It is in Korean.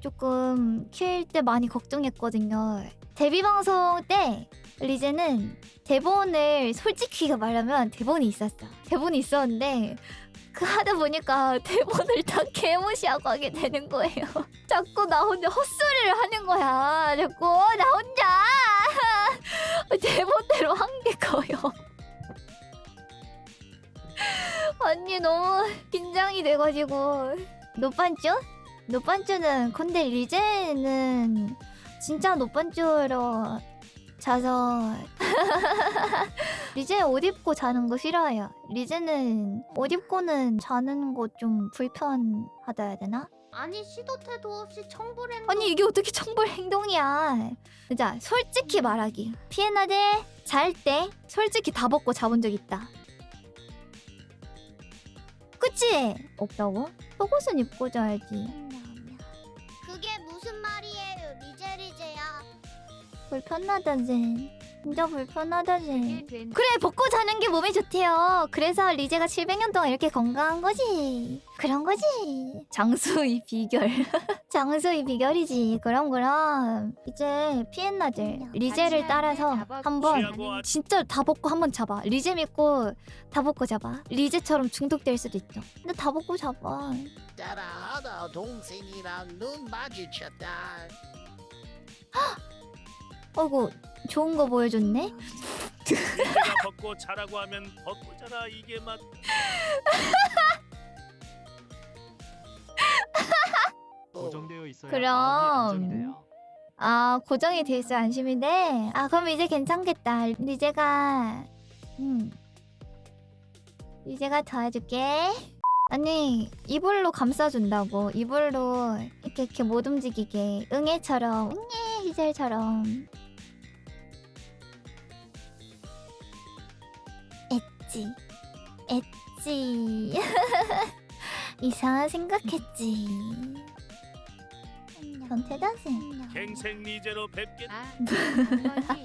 조금 키울 때 많이 걱정했거든요. 데뷔 방송 때 리제는 대본을 솔직히 말하면 대본이 있었어. 대본이 있었는데 그 하다 보니까 대본을 다 개무시하고 하게 되는 거예요. 자꾸 나 혼자 헛소리를 하는 거야. 자꾸 나 혼자 대본대로 한 게 커요. 언니 너무 긴장이 돼가지고 노반쭈? 노반쭈는 근데 리제는 진짜 노반쭈로 자서 리제 옷 입고 자는 거 싫어해요. 리제는 옷 입고는 자는 거 좀 불편하다 해야 되나? 아니 시도 때도 없이 청불행 아니 이게 어떻게 청벌 행동이야? 자 솔직히 말하기 피에나데 잘 때 솔직히 다 벗고 자본 적 있다. 그치? 없다고? 속옷은 입고 자야지. 불편하다지. 진짜 불편하다지. 된 그래 벗고 자는 게 몸에 좋대요. 그래서 리제가 700년 동안 이렇게 건강한 거지. 그런 거지. 장수의 비결. 장수의 비결이지. 그럼 그럼 이제 피엔나들 리제를 따라서 한번 진짜 다 벗고 한번 잡아. 리제 믿고 다 벗고 잡아. 리제처럼 중독될 수도 있죠. 근데 다 벗고 잡아. 따라하다 동생이랑 눈 마주쳤다. 어이구 좋은 거 보여줬네. 내가 벗고 자라고 하면 벗고 자라 이게 맞 고정되어 있어야 그럼. 마음이 안정돼요. 아 고정이 돼 있어 안심인데. 아 그럼 이제 괜찮겠다. 리제가 음 리제가 도와줄게. 아니 이불로 감싸준다고 이불로 이렇게 이렇게 못 움직이게 응애처럼 응애 시절처럼. 엣지. 엣지. 이상한 생각했지. 변태다지 갱생 리제로 뵙겠 아, 그것이